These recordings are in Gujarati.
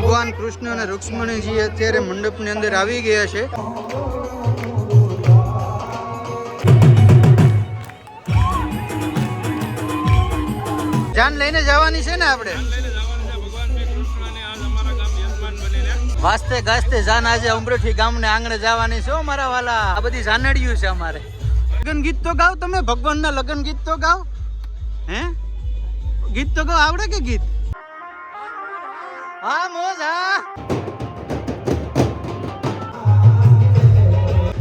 ભગવાન કૃષ્ણ અને રુક્ષ્મણીજી અત્યારે મંડપની અંદર આવી ગયા છે. જાન લઈને જવાની છે ને આપણે? વાસ્તે ગાસ્તે જાન આજે ઉમરેઠી ગામને આંગણે જવાની છે અમારા મારા વાલા. આ બધી જાનડિયું છે અમારે. લગ્ન ગીત તો ગાવ તમે? ભગવાનના લગ્ન ગીત તો ગાવ? હે? ગીત તો ગાવ? આવડે કે ગીત? હા, મોજ, હા.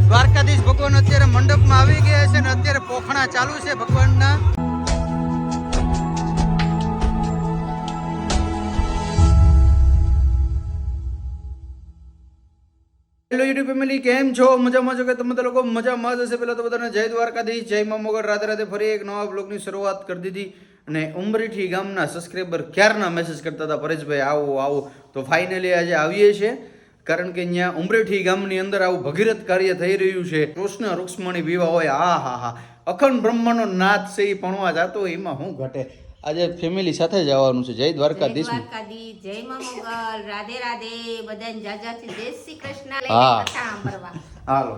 દ્વારકાધીશ ભગવાન અત્યારે મંડપમાં આવી ગયા છે ને અત્યારે પોખણા ચાલુ છે ભગવાનના. હેલો યુટ્યુબ ફેમિલી કેમ છો? મજામાં છો કે તમે તો લોકો મજામાં જ હશે. પહેલાં તો બધાને જય દ્વારકાધીશ, જય મા મોગલ. રાધે રાધે ફરી એક નવા બ્લોગની શરૂઆત કરી દીધી. અને ઉમરીઠી ગામના સબસ્ક્રાઈબર ક્યારના મેસેજ કરતા હતા? પરેશભાઈ આવો આવો. તો ફાઇનલી આજે આવીએ છીએ. કારણ કે અહીંયા ઉમરેઠી ગામની અંદર આવું ભગીરથ કાર્ય થઈ રહ્યું છે. કૃષ્ણ રૂક્ષ્મણી વિવાહ હોય આ હા હા. અખંડ બ્રહ્માનો નાથ છે એ ભણવા જતો એમાં શું ઘટે? આજે ફેમિલી સાથે જવાનું છે. જય દ્વારકા દ્વારકાધીશ જય મા રાધે રાધે. બધાને જાજાથી જય શ્રી કૃષ્ણ હા. હાલો.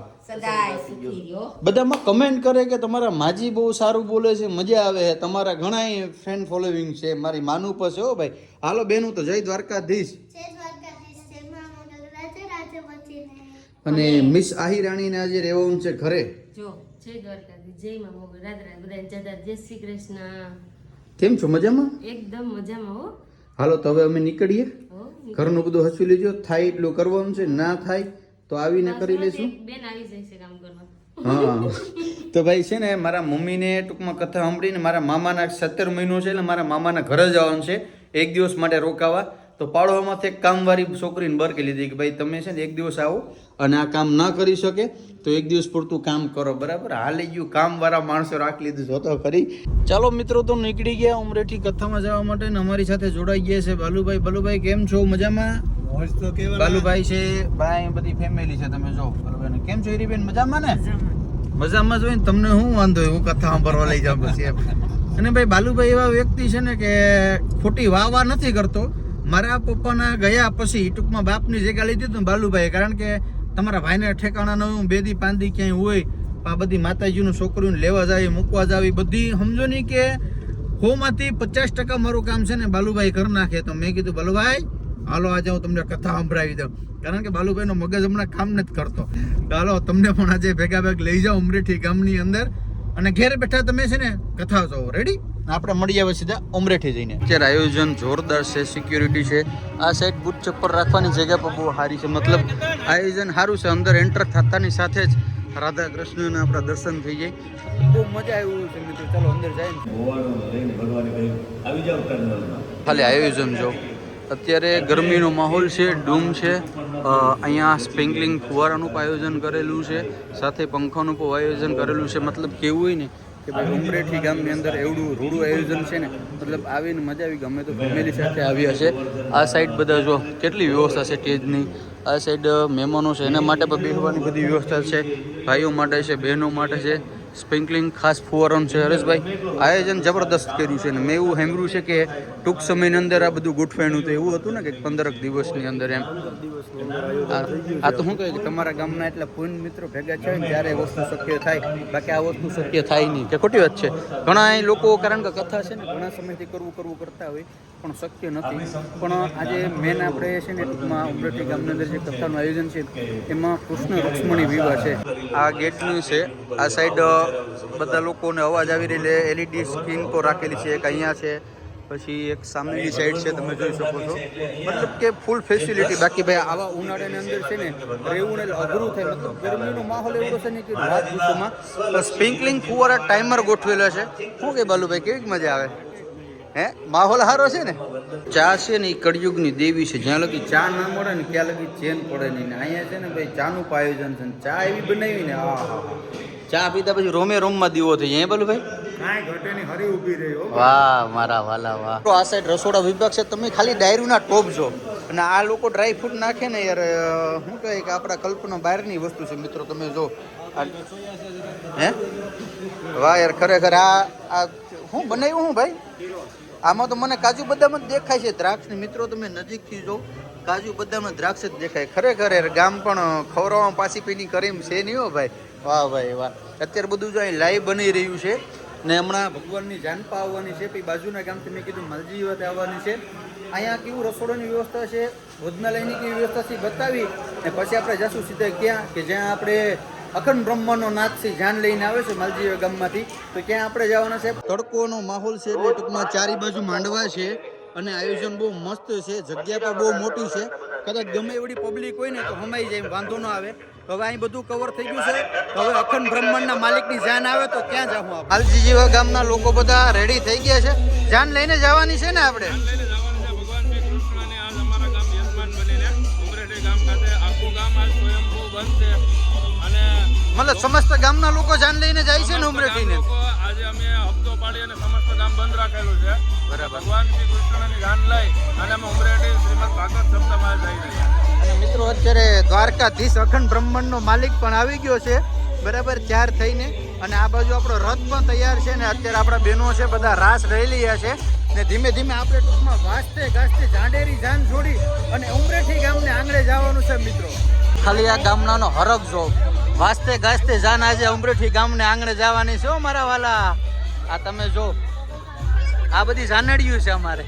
બધામાં કમેન્ટ કરે કે તમારા માજી બહુ સારું બોલે છે મજા આવે છે તમારા ઘણા ફ્રેન્ડ ફોલોવિંગ છે મારી માનું પર છે હો ભાઈ. હાલો બેનું તો જય દ્વારકાધીશ. જય દ્વારકાધીશ જય મા મોગલ રાધે રાધે વચીને અને મિસ આહી રાણીને આજે રહેવાનું છે ઘરે. જો જય દ્વારકાધીશ જય મા મોગલ રાધે રાધે બધાને જતા જય શ્રી કૃષ્ણ. કેમ છો મજામાં? એકદમ મજામાં હો. હાલો તો હવે અમે નીકળીએ. ઘરનું બધું હસવી લેજો થાય એટલું કરવાનું છે ના થાય તો આવીને કરી લેશું. બેન આવી જશે કામ કરવા હા. તો ભાઈ છે ને મારા મમ્મીને ટૂંકમાં કથા સાંભળીને મારા મામાના સત્તર મહિનો છે એટલે મારા મામાના ઘરે જવાનું છે. એક દિવસ માટે રોકાવા. તો પાડોમાંથી એક કામવાળી છોકરીને બરકી લીધી કે ભાઈ તમે છે ને એક દિવસ આવો અને આ કામ ના કરી શકે તો એક દિવસ પૂરતું કામ કરો બરાબર? હાલી ગયું કામવાળા માણસો રાખી લીધું જોતો ખરી. ચાલો મિત્રો તો નીકળી ગયા ઉમરેઠી કથામાં જવા માટે ને અમારી સાથે જોડાઈ ગયા છે બાલુભાઈ બાલુભાઈ કેમ છો? મજામાં? બાલુભાઈ છે ભાઈ બધી ફેમિલી છે તમે જો બાલુભાઈ કેમ છો હીરીબેન? મજામાં ને? મજામાં જ હોય ને તમને શું વાંધો એવું હું કથા સાંભળવા લઈ જાઉં પછી અને ભાઈ બાલુભાઈ એવા વ્યક્તિ છે ને કે ખોટી વાહ વાહ નથી કરતો. મારા પપ્પાના ગયા પછી ટૂંકમાં બાપની જગ્યા લીધી હતી ને બાલુભાઈ કારણ કે તમારા ભાઈને ઠેકાણા ન હોય બેદી પાંદી ક્યાંય હોય આ બધી માતાજીનું છોકરીઓને લેવા જાય, મૂકવા જાય બધી સમજો નહીં કે હોમાંથી પચાસ ટકા મારું કામ છે ને બાલુભાઈ ઘર નાખે. તો મેં કીધું, બાલુભાઈ, હાલો, આજે હું તમને કથા સંભળાવી દઉં. કારણ કે બાલુભાઈનો મગજ હમણાં કામ નથી કરતો. હાલો, તમને પણ આજે ભેગા ભેગ લઈ જાઓ ઉમરેઠી ગામની અંદર. અને ઘેર બેઠા તમે છે ને કથા જો રેડી આપણે મળી આવે સીધા ઉમરેઠી જઈને. અત્યારે આયોજન જોરદાર છે સિક્યુરિટી છે. આ સાઈડ બૂટ ચપ્પલ રાખવાની જગ્યા પર બહુ સારી છે. મતલબ આયોજન સારું છે અંદર એન્ટર થતાની સાથે જ રાધા કૃષ્ણના આપણા દર્શન થઈ જાય. બહુ મજા આવ્યું છે મિત્રો. ચાલો અંદર જાય ભગવાને આવી ખાલી આયોજન જો. અત્યારે ગરમીનો માહોલ છે, ડૂમ છે. અહીંયા સ્પ્રિંકલિંગ ફુવારાનું પણ આયોજન કરેલું છે. સાથે પંખાનું પણ આયોજન કરેલું છે. મતલબ કેવું હોય ને કે ભાઈ ઉમરેઠી ગામની અંદર એવડું રૂડું આયોજન છે ને, મતલબ આવીને મજા આવી. ગમે તો ફેમિલી સાથે આવ્યા છે. આ સાઈડ બધા જો કેટલી વ્યવસ્થા છે સ્ટેજની? આ સાઈડ મહેમાનો છે. એના માટે પણ બેસવાની બધી વ્યવસ્થા છે. ભાઈઓ માટે છે, બહેનો માટે છે. સ્પ્રિંકલિંગ ખાસ ફુવારોનું છે. હરેશભાઈ, આયોજન જબરદસ્ત કર્યું છે ને મેં એવું સાંભળ્યું છે કે ટૂંક સમયની અંદર આ બધું ગોઠવાયું તો એવું હતું ને કે પંદરક દિવસની અંદર એમ. આ તો શું કહે કે તમારા ગામના એટલા પૂર્ણ મિત્રો ભેગા છે ને ત્યારે વસ્તુ શક્ય થાય. બાકી આ વસ્તુ શક્ય થાય નહીં. કે ખોટી વાત છે. ઘણા લોકો, કારણ કે કથા છે ને, ઘણા સમયથી કરવું કરવું કરતા હોય. પણ શક્ય નથી. પણ આજે મેન આપણે છે ને ટૂંકમાં ઉમરેઠી ગામની અંદર જે કથાનું આયોજન છે એમાં કૃષ્ણ રૂક્ષ્મણી વિવાહ છે. આ ગેટનું છે આ સાઈડ બધા લોકોને અવાજ આવી રહી એલઈડી સ્ક્રીન પર રાખેલી છે એક અહીંયા છે પછી એક સામેની સાઈડ છે તમે જોઈ શકો છો. મતલબ કે ફૂલ ફેસિલિટી બાકી ભાઈ આવા ઉનાળાની અંદર છે ને રહેવું ને અઘરું થાય. મતલબ ગરમીનો માહોલ એવો છે ને કે રાત દિવસોમાં. સ્પ્રિંકલિંગ ફુવારા ટાઈમર ગોઠવેલો છે. શું કે બાલુભાઈ કેવી મજા આવે? હે? માહોલ સારો છે ને? ચા છે ને એ કળિયુગની દેવી છે. જ્યાં લગી ચા ના મળે ને ત્યાં લગી ચેન પડે નહીં ને અહીંયા છે ને ભાઈ ચાનું આયોજન છે ચા એવી બનાવી ને આ ચા પીતા પછી રોમે રોમમાં દીવો થઈ જાય હે ભાઈ વાહ મારા વાલા વાહ. તો આ સાઈડ રસોડા વિભાગ છે તમે ખાલી ડાયરીના ટોપ છો. અને આ લોકો ડ્રાય ફ્રૂટ નાખે ને યાર શું કહે કે આપણા કલ્પના બહારની વસ્તુ છે મિત્રો તમે જો. હે? વાહ યાર ખરેખર આ આ હું બનાવ્યું હું ભાઈ? આમાં તો મને કાજુ બદામ જ દેખાય છે. દ્રાક્ષ મિત્રો તમે નજીકથી જો, કાજુ બદામ દ્રાક્ષ જ દેખાય. ખરેખર ગામ પણ ખવરાવા પાછી પીની કરીમ છે નહીં હો ભાઈ? વાહ ભાઈ વાહ. અત્યારે બધું જો અહીં લાઈવ બની રહ્યું છે ને હમણાં ભગવાનની જાનપા આવવાની છે. પછી બાજુના ગામથી મેં કીધું મલજી વાત આવવાની છે. અહીંયા કેવું રસોડાની વ્યવસ્થા છે? ભોજનાલયની કેવી વ્યવસ્થા છે? બતાવી. ને પછી આપણે જશું સીધા ક્યાં? કે જ્યાં આપણે અખંડ બ્રહ્માનો નાથથી જાન લઈને આવે છે માલજી ગામમાંથી. તો ક્યાં આપણે જવાના છે તડકોનો માહોલ છે એટલે ટૂંકમાં ચારી બાજુ માંડવા છે અને આયોજન બહુ મસ્ત છે જગ્યા પણ બહુ મોટી છે. કદાચ ગમે એવડી પબ્લિક હોય ને તો હમાઈ જાય વાંધો ન આવે. તો હવે અહીં બધું કવર થઈ ગયું છે. તો હવે અખંડ બ્રહ્માંડના માલિકની જાન આવે તો ક્યાં જવું આપણે? હાલજી જેવા ગામના લોકો બધા રેડી થઈ ગયા છે. જાન લઈને જવાની છે ને આપણે? ભગવાન શ્રી કૃષ્ણને આજ અમારા ગામ યજમાન બનીને ઉમરેઠી ગામ ખાતે આખું ગામ આજ સ્વયંભૂ બનશે અને મતલબ સમસ્ત ગામના લોકો જાન લઈને જાય છે ને ઉમરેઠીને? લોકો આજે અમે હપ્તો પાડી અને સમસ્ત ગામ બંધ રાખેલું છે. બરાબર. ભગવાન શ્રી કૃષ્ણની જાન લઈ અને અમે ઉમરેઠી શ્રીમદ ભાગવત સપ્તાહમાં જઈ રહ્યા અને મિત્રો અત્યારે દ્વારકાધીશ અખંડ બ્રહ્માંડનો માલિક પણ આવી ગયો છે બરાબર ચાર થઈને. અને આ બાજુ આપણો રથ પણ તૈયાર છે ને અત્યારે આપણા બહેનો છે બધા રાસ રહી રહ્યા છે. ને ધીમે ધીમે આપણે ટૂંકમાં વાસ્તે ગાસ્તે જાંડેરી જાન છોડી અને ઉમરેઠી ગામને આંગળે જવાનું છે મિત્રો. ખાલી આ ગામનાનો હરખ જો. વાજતે ગાસ્તે જાન આજે ઉમરેઠી ગામને આંગણે જવાની છે મારા વાલા. આ તમે જો, આ બધી જાનડિયું છે અમારે.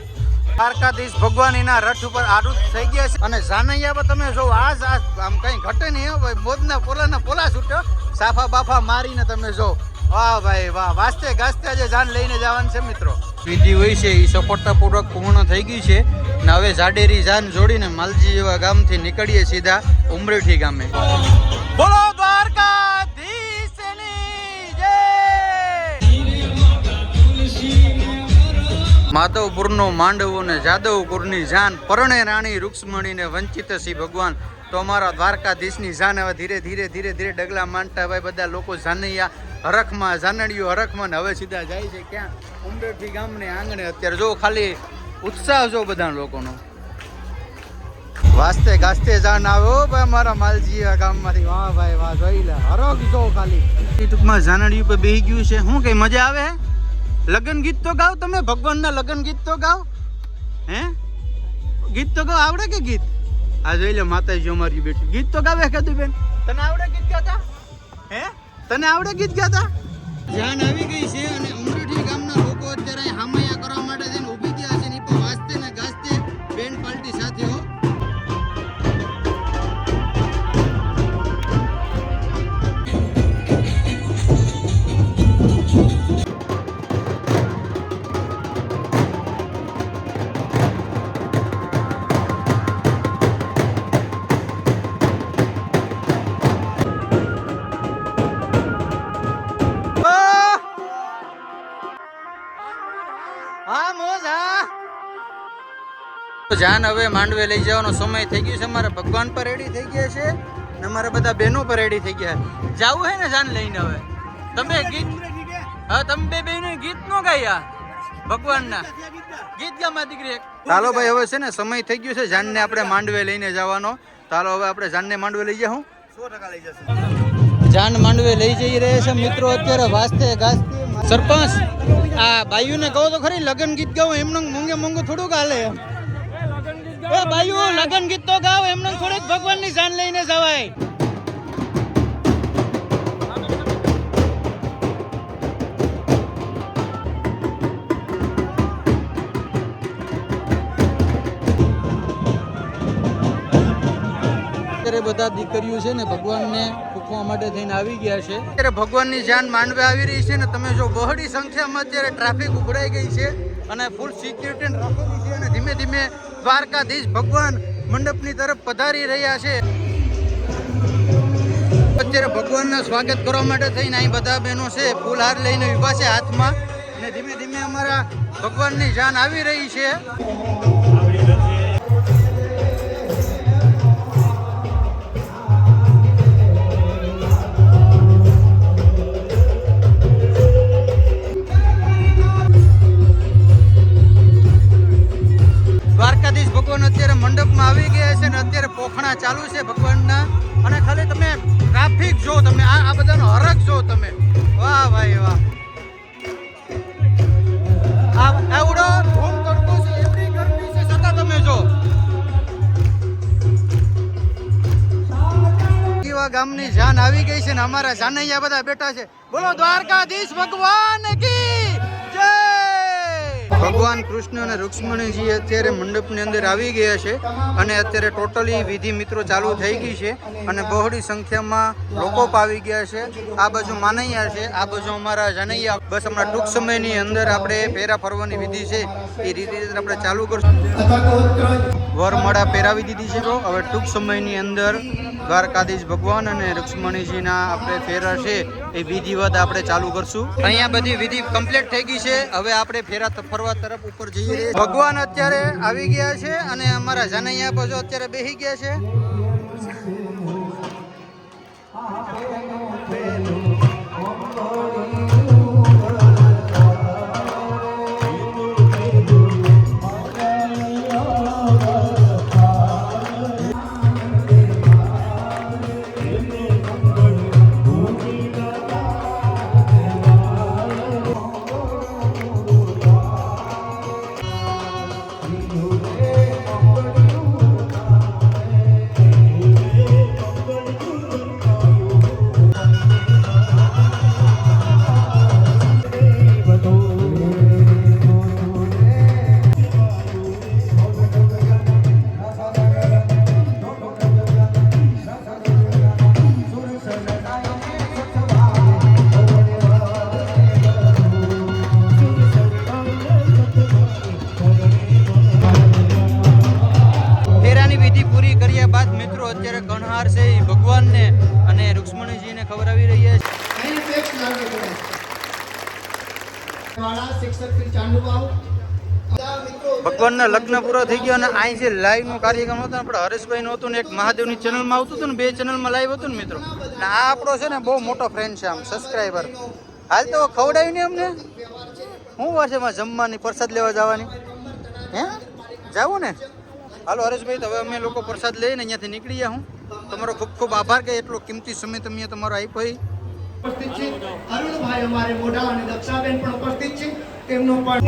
દ્વારકાધીશ ભગવાન એના રથ ઉપર આરૂત થઈ ગયા છે. અને જાનૈયા તમે જો આ આમ કઈ ઘટે નહીં મોજના પોલાના પોલા છૂટો સાફા બાફા મારીને તમે જો. વાહ ભાઈ વાહ. વાસ્તે ગાસ્તે આજે જાન લઈને જવાનું છે મિત્રો. વિધિ હોય છે એ સફળતાપૂર્વક પૂર્ણ થઈ ગઈ છે. ને હવે જાડેરી જાન જોડીને માલજી જેવા ગામથી નીકળીએ સીધા ઉમરેઠી ગામે. બોલો માધવપુરનો માંડવો ને જાદવપુરની જાન, પરણે રાણી રૂક્ષ્મણીને વંચિત સી ભગવાન? તો અમારા દ્વારકાધીશની જાન હવે ધીરે ધીરે ધીરે ધીરે ડગલા માંડતા ભાઈ બધા લોકો જાનૈયા, હરખમાં જાનડીઓ હરખમાં હવે સીધા જાય છે ક્યાં? ઉમરેઠી ગામને આંગણે અત્યારે જો ખાલી ઉત્સાહ જો બધા લોકોનો. વાસ્તે ગાસ્તે જાન આવ્યો ભાઈ મારા માલજી આ ગામમાંથી વાહ ભાઈ વાહ જોઈ લે. હરો કીધો ખાલી. ટૂંકમાં જાનડી ઉપર બેહી ગયું છે. શું કઈ મજા આવે હે? લગન ગીત તો ગાવ તમે? ભગવાનના લગ્ન ગીત તો ગાવ હે? ગીત તો ગાવ આવડે કે ગીત? આ જોઈ લે માતાજી અમારી બેઠી. ગીત તો ગાવે કદું બેન તને આવડે ગીત ગાતા? હે? તને આવડે ગીત ગાતા? જાન આવી ગઈ છે અને ઉમરેઠી ગામના લોકો અત્યારે હામાયા કરવા માટે જઈને ઊભી ગયા છે. ને પણ વાસ્તે ને ગાસ્તે બેન પાર્ટી સાથે હો. જાન હવે માંડવે લઈ જવાનો સમય થઈ ગયો છે. અમારા ભગવાન પર રેડી થઈ ગયા છે ને અમારા બધા બહેનો પર રેડી થઈ ગયા જાવું હે ને જાન લઈને હવે? તમે ગીત હા તમે બે બહેનો ગીત નો ગાયા? ભગવાનના. ગીત ગામાં દીકરી ચાલો ભાઈ હવે છે ને સમય થઈ ગયો છે. જાનને આપણે માંડવે લઈને જવાનો. ચાલો હવે આપણે જાનને માંડવે લઈ જાઉં. જાન માંડવે લઈ જઈ રહ્યા છે. મિત્રો અત્યારે વાસ્તે ગાસ્તે સરપંચ આ બાયુને કહો તો ખરી લગન ગીત ગાઓ એમનું મોંઘે મોંઘું થોડુંક હાલે. એ ભાઈઓ લગન ગીત તો ગાવ એમને થોડીક ભગવાનની જાન લઈને જવાય. અત્યારે બધા દીકરીઓ છે ને ભગવાનને ફૂંકવા માટે થઈને આવી ગયા છે. અત્યારે ભગવાનની જાન માંડવે આવી રહી છે ને તમે જો બહોળી સંખ્યામાં અત્યારે ટ્રાફિક ઉભરાઈ ગઈ છે અને ફૂલ સિક્યુરિટી રાખેલી છે અને ધીમે ધીમે દ્વારકાધીશ ભગવાન મંડપની તરફ પધારી રહ્યા છે. અત્યારે ભગવાનના સ્વાગત કરવા માટે થઈને અહીં બધા બહેનો છે, ફૂલહાર લઈને ઊભા છે હાથમાં. અને ધીમે ધીમે અમારા ભગવાનની જાન આવી રહી છે. આરાધના ચાલુ છે ભગવાનના. અને ખાલી તમે ટ્રાફિક જો, તમે આ બધાનો હરક જો તમે. વાહ ભાઈ વાહ. ગામની જાન આવી ગઈ છે ને અમારા જાનૈયા બધા બેઠા છે. બોલો, દ્વારકાધીશ ભગવાન કી ભગવાન કૃષ્ણ અને રૂક્ષ્મણીજી અત્યારે મંડપની અંદર આવી ગયા છે અને અત્યારે ટોટલી વિધિ મિત્રો ચાલુ થઈ ગઈ છે અને બહોળી સંખ્યામાં લોકો આવી ગયા છે. આ બાજુ માનૈયા છે, આ બાજુ અમારા જાનૈયા. બસ હમણાં ટૂંક સમયની અંદર આપણે ફેરા ફરવાની વિધિ છે, એ રીતે આપણે ચાલુ કરશું. વરમાળા પહેરાવી દીધી છે તો હવે ટૂંક સમયની અંદર દ્વારકાધીશ ભગવાન અને રૂક્ષ્મણીજીના આપણે ફેરા છે. એ વિધિવત આપણે ચાલુ કરશું. અહીંયા બધી વિધિ કમ્પ્લીટ થઈ ગઈ છે. હવે આપણે ફેરા ફરવા તરફ ઉપર જઈએ ભગવાન અત્યારે આવી ગયા છે અને અમારા જાનૈયા બાજુ અત્યારે બેસી ગયા છે. બધા મિત્રો ભગવાનના લગ્ન પૂરા થઈ ગયા અને અહીં જે લાઈવ નો કાર્યક્રમ હતો આપણે હરેશભાઈ નું હતું ને એક મહાદેવની ચેનલમાં આવતું હતું ને બે ચેનલમાં લાઈવ હતું ને મિત્રો. ને આ આપણો છે ને બહુ મોટો ફ્રેન્ડ છે આમ સબસ્ક્રાઈબર હાલ તો ખવડાવી ને અમને? શું વાત છે જમવાની પ્રસાદ લેવા જવાની? હે? જાવું ને? હાલો હરેશભાઈ તો હવે અમે લોકો પ્રસાદ લઈને અહીંયાથી નીકળી ગયા હું. તમારો ખૂબ ખૂબ આભાર કે એટલો કિંમતી સમય તમે તમારો આપ્યો ઉપસ્થિત છે અરુણભાઈ અમારે મોઢા અને દક્ષાબેન પણ ઉપસ્થિત છે તેમનો પણ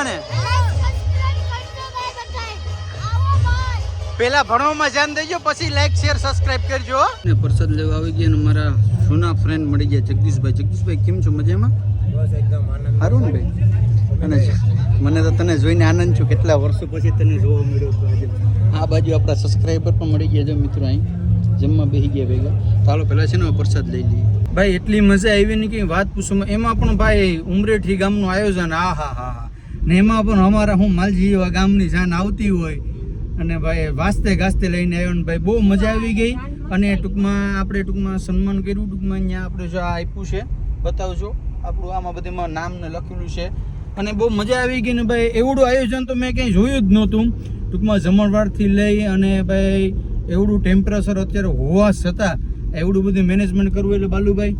બધાને પેલા ભણવામાં ધ્યાન દેજો પછી લાઈક શેર સબસ્ક્રાઇબ કરજો ને પ્રસાદ લેવા આવી ગયા ને મારા જૂના ફ્રેન્ડ મળી ગયા જગદીશભાઈ. જગદીશભાઈ કેમ છો? મજામાં? સારું ને ભાઈ? અને મને તો તને જોઈને આનંદ છું કેટલા વર્ષો પછી તને જોવા મળ્યો તો આજે. આ બાજુ આપણા સબસ્ક્રાઈબર પણ મળી ગયા છે મિત્રો અહીં. જમવા બેસી ગયા ભેગા. ચાલો પેલા છે ને પ્રસાદ લઈ લઈએ. ભાઈ એટલી મજા આવી ને કે વાત પૂછો એમાં પણ ભાઈ ઉમરેઠી ગામનું આયોજન આ હા હા હા. ને એમાં પણ અમારા હું માલજી એવા ગામની જાન આવતી હોય અને ભાઈ વાસ્તે ગાસ્તે લઈને આવ્યો ને ભાઈ બહુ મજા આવી ગઈ. અને ટૂંકમાં આપણે ટૂંકમાં સન્માન કર્યું. ટૂંકમાં અહીંયા આપણે જો આ આપ્યું છે. બતાવજો. આપણું આમાં બધીમાં નામ ને લખેલું છે. અને બહુ મજા આવી ગઈ ને ભાઈ એવડું આયોજન તો મેં ક્યાંય જોયું જ નહોતું. ટૂંકમાં જમણવારથી લઈ અને ભાઈ એવડું ટેમ્પરેચર અત્યારે હોવા છતાં એવડું બધું મેનેજમેન્ટ કરવું એટલે બાલુભાઈ.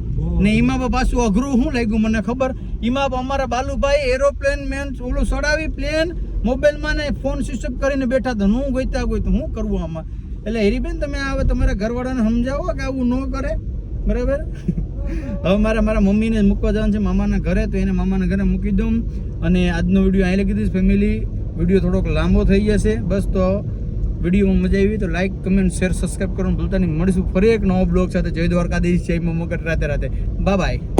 ને એમાં પાછું અઘરું શું લાગ્યું મને ખબર? એમાં અમારા બાલુભાઈ એરોપ્લેન મેન ઓલું ચડાવી પ્લેન મોબાઈલમાં ને ફોન ઓફ કરીને બેઠા હતા. હું ગોઈતા ગોઈ તો શું કરવું આમાં? એટલે હેરીબેન તમે હવે તમારા ઘરવાળાને સમજાવો કે આવું ન કરે? બરાબર? હવે મારે મારા મમ્મીને મૂકવા જવાનું છે. મામાના ઘરે તો એને મામાના ઘરે મૂકી દઉં. અને આજનો વીડિયો અહીં લખી દઈશ ફેમિલી વીડિયો થોડોક લાંબો થઈ જશે. બસ તો વિડીયોમાં મજા આવી તો લાઈક કમેન્ટ શેર સબસ્ક્રાઈબ કરવાનું ભૂલતા નહીં. મળીશું ફરી એક નવો બ્લોગ સાથે. જય દ્વારકાધીશ, જય મમકર રાતે રાતે. Bye bye